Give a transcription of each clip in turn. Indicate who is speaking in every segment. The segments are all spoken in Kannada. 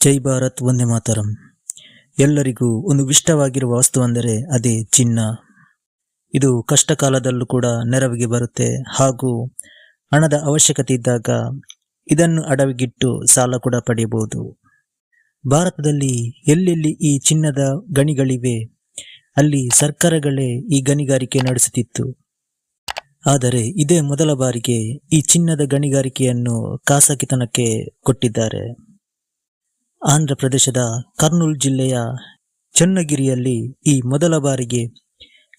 Speaker 1: ಜೈ ಭಾರತ್ ಒಂದೇ ಮಾತರಂ. ಎಲ್ಲರಿಗೂ ಒಂದು ಇಷ್ಟವಾಗಿರುವ ವಸ್ತು ಅಂದರೆ ಅದೇ ಚಿನ್ನ. ಇದು ಕಷ್ಟ ಕಾಲದಲ್ಲೂ ಕೂಡ ನೆರವಿಗೆ ಬರುತ್ತೆ ಹಾಗೂ ಹಣದ ಅವಶ್ಯಕತೆ ಇದ್ದಾಗ ಇದನ್ನು ಅಡವಿಗಿಟ್ಟು ಸಾಲ ಕೂಡ ಪಡೆಯಬಹುದು. ಭಾರತದಲ್ಲಿ ಎಲ್ಲೆಲ್ಲಿ ಈ ಚಿನ್ನದ ಗಣಿಗಳಿವೆ, ಅಲ್ಲಿ ಸರ್ಕಾರಗಳೇ ಈ ಗಣಿಗಾರಿಕೆ ನಡೆಸುತ್ತಿತ್ತು. ಆದರೆ ಇದೇ ಮೊದಲ ಬಾರಿಗೆ ಈ ಚಿನ್ನದ ಗಣಿಗಾರಿಕೆಯನ್ನು ಖಾಸಗಿತನಕ್ಕೆ ಕೊಟ್ಟಿದ್ದಾರೆ. ಆಂಧ್ರ ಪ್ರದೇಶದ ಕರ್ನೂಲ್ ಜಿಲ್ಲೆಯ ಚನ್ನಗಿರಿಯಲ್ಲಿ ಈ ಮೊದಲ ಬಾರಿಗೆ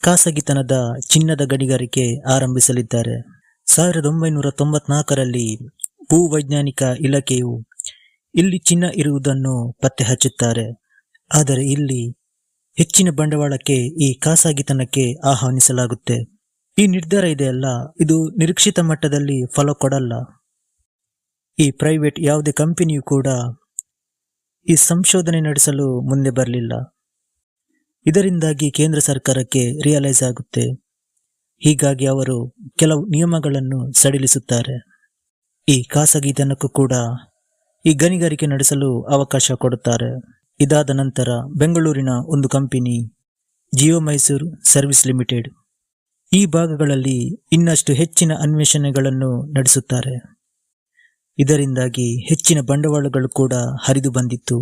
Speaker 1: ಖಾಸಗಿತನದ ಚಿನ್ನದ ಗಣಿಗಾರಿಕೆ ಆರಂಭಿಸಲಿದ್ದಾರೆ. ಸಾವಿರದ ಒಂಬೈನೂರ ತೊಂಬತ್ನಾಲ್ಕರಲ್ಲಿ ಭೂವೈಜ್ಞಾನಿಕ ಇಲಾಖೆಯು ಇಲ್ಲಿ ಚಿನ್ನ ಇರುವುದನ್ನು ಪತ್ತೆ ಹಚ್ಚುತ್ತಾರೆ ಆದರೆ ಇಲ್ಲಿ ಹೆಚ್ಚಿನ ಬಂಡವಾಳಕ್ಕೆ ಈ ಖಾಸಗಿತನಕ್ಕೆ ಆಹ್ವಾನಿಸಲಾಗುತ್ತೆ. ಈ ನಿರ್ಧಾರ ಇದೆಯಲ್ಲ ಇದು ನಿರೀಕ್ಷಿತ ಮಟ್ಟದಲ್ಲಿ ಫಲ ಕೊಡಲ್ಲ. ಈ ಪ್ರೈವೇಟ್ ಯಾವುದೇ ಕಂಪನಿಯು ಕೂಡ ಈ ಸಂಶೋಧನೆ ನಡೆಸಲು ಮುಂದೆ ಬರಲಿಲ್ಲ. ಇದರಿಂದಾಗಿ ಕೇಂದ್ರ ಸರ್ಕಾರಕ್ಕೆ ರಿಯಲೈಸ್ ಆಗುತ್ತೆ. ಹೀಗಾಗಿ ಅವರು ಕೆಲವು ನಿಯಮಗಳನ್ನು ಸಡಿಲಿಸುತ್ತಾರೆ. ಈ ಖಾಸಗಿತನಕ್ಕೂ ಕೂಡ ಈ ಗಣಿಗಾರಿಕೆ ನಡೆಸಲು ಅವಕಾಶ ಕೊಡುತ್ತಾರೆ. ಇದಾದ ನಂತರ ಬೆಂಗಳೂರಿನ ಒಂದು company Jio Mysuru service limited ಈ ಭಾಗಗಳಲ್ಲಿ ಇನ್ನಷ್ಟು ಹೆಚ್ಚಿನ ಅನ್ವೇಷಣೆಗಳನ್ನು ನಡೆಸುತ್ತಾರೆ. ಇದರಿಂದಾಗಿ ಹೆಚ್ಚಿನ ಬಂಡವಾಳಗಳು ಕೂಡ ಹರಿದು ಬಂದಿತ್ತು.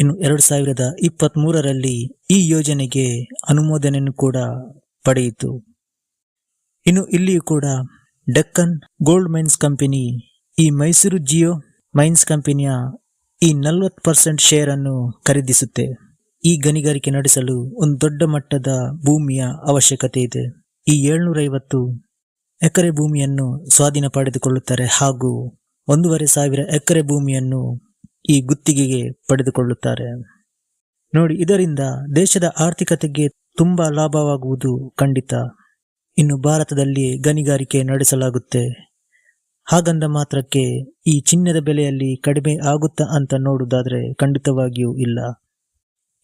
Speaker 1: ಇನ್ನು ಎರಡು ಸಾವಿರದ ಇಪ್ಪತ್ತ್ ಮೂರರಲ್ಲಿ ಈ ಯೋಜನೆಗೆ ಅನುಮೋದನೆಯನ್ನು ಕೂಡ ಪಡೆಯಿತು. ಇನ್ನು ಇಲ್ಲಿಯೂ ಕೂಡ ಡೆಕ್ಕನ್ ಗೋಲ್ಡ್ ಮೈನ್ಸ್ ಕಂಪನಿ, ಈ ಮೈಸೂರು ಜಿಯೋ ಮೈನ್ಸ್ ಕಂಪನಿಯ ಈ ನಲವತ್ತು ಪರ್ಸೆಂಟ್ ಶೇರನ್ನು ಖರೀದಿಸುತ್ತೆ. ಈ ಗಣಿಗಾರಿಕೆ ನಡೆಸಲು ಒಂದು ದೊಡ್ಡ ಮಟ್ಟದ ಭೂಮಿಯ ಅವಶ್ಯಕತೆ ಇದೆ. ಈ ಏಳ್ನೂರೈವತ್ತು ಎಕರೆ ಭೂಮಿಯನ್ನು ಸ್ವಾಧೀನ ಪಡೆದುಕೊಳ್ಳುತ್ತಾರೆ ಹಾಗೂ ಒಂದೂವರೆ ಸಾವಿರ ಎಕರೆ ಭೂಮಿಯನ್ನು ಈ ಗುತ್ತಿಗೆಗೆ ಪಡೆದುಕೊಳ್ಳುತ್ತಾರೆ. ನೋಡಿ, ಇದರಿಂದ ದೇಶದ ಆರ್ಥಿಕತೆಗೆ ತುಂಬಾ ಲಾಭವಾಗುವುದು ಖಂಡಿತ. ಇನ್ನು ಭಾರತದಲ್ಲಿ ಗಣಿಗಾರಿಕೆ ನಡೆಸಲಾಗುತ್ತೆ. ಹಾಗಂದ ಮಾತ್ರಕ್ಕೆ ಈ ಚಿನ್ನದ ಬೆಲೆಯಲ್ಲಿ ಕಡಿಮೆ ಆಗುತ್ತಾ ಅಂತ ನೋಡುವುದಾದರೆ ಖಂಡಿತವಾಗಿಯೂ ಇಲ್ಲ.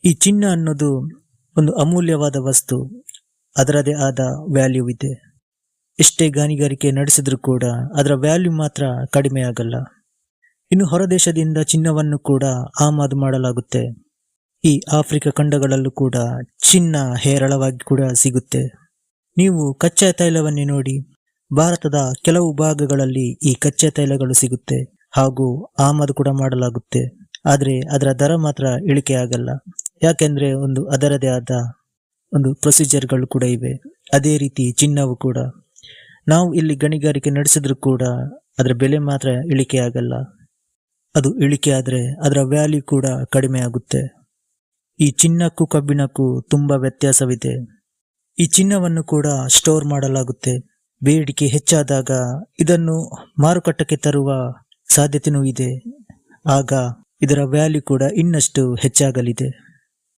Speaker 1: ಈ ಚಿನ್ನ ಅನ್ನೋದು ಒಂದು ಅಮೂಲ್ಯವಾದ ವಸ್ತು. ಅದರದೇ ಆದ ವ್ಯಾಲ್ಯೂ ಇದೆ. ಎಷ್ಟೇ ಗಣಿಗಾರಿಕೆ ನಡೆಸಿದ್ರೂ ಕೂಡ ಅದರ ವ್ಯಾಲ್ಯೂ ಮಾತ್ರ ಕಡಿಮೆ ಆಗಲ್ಲ. ಇನ್ನು ಹೊರದೇಶದಿಂದ ಚಿನ್ನವನ್ನು ಕೂಡ ಆಮದು ಮಾಡಲಾಗುತ್ತೆ. ಈ ಆಫ್ರಿಕಾ ಖಂಡಗಳಲ್ಲೂ ಕೂಡ ಚಿನ್ನ ಹೇರಳವಾಗಿ ಕೂಡ ಸಿಗುತ್ತೆ. ನೀವು ಕಚ್ಚಾ ತೈಲವನ್ನೇ ನೋಡಿ, ಭಾರತದ ಕೆಲವು ಭಾಗಗಳಲ್ಲಿ ಈ ಕಚ್ಚಾ ತೈಲಗಳು ಸಿಗುತ್ತೆ ಹಾಗೂ ಆಮದು ಕೂಡ ಮಾಡಲಾಗುತ್ತೆ. ಆದರೆ ಅದರ ದರ ಮಾತ್ರ ಇಳಿಕೆ ಆಗಲ್ಲ. ಯಾಕೆಂದ್ರೆ ಒಂದು ಅದರದೇ ಆದ ಒಂದು ಪ್ರೊಸೀಜರ್ಗಳು ಕೂಡ ಇವೆ. ಅದೇ ರೀತಿ ಚಿನ್ನವು ಕೂಡ. ನಾವು ಇಲ್ಲಿ ಗಣಿಗಾರಿಕೆ ನಡೆಸಿದ್ರು ಕೂಡ ಅದರ ಬೆಲೆ ಮಾತ್ರ ಇಳಿಕೆ ಆಗಲ್ಲ. ಅದು ಇಳಿಕೆ ಆದರೆ ಅದರ ವ್ಯಾಲ್ಯೂ ಕೂಡ ಕಡಿಮೆ ಆಗುತ್ತೆ. ಈ ಚಿನ್ನಕ್ಕೂ ಕಬ್ಬಿಣಕ್ಕೂ ತುಂಬ ವ್ಯತ್ಯಾಸವಿದೆ. ಈ ಚಿನ್ನವನ್ನು ಕೂಡ ಸ್ಟೋರ್ ಮಾಡಲಾಗುತ್ತೆ. ಬೇಡಿಕೆ ಹೆಚ್ಚಾದಾಗ ಇದನ್ನು ಮಾರುಕಟ್ಟೆಗೆ ತರುವ ಸಾಧ್ಯತೆಯೂ ಇದೆ. ಆಗ ಇದರ ವ್ಯಾಲ್ಯೂ ಕೂಡ ಇನ್ನಷ್ಟು ಹೆಚ್ಚಾಗಲಿದೆ.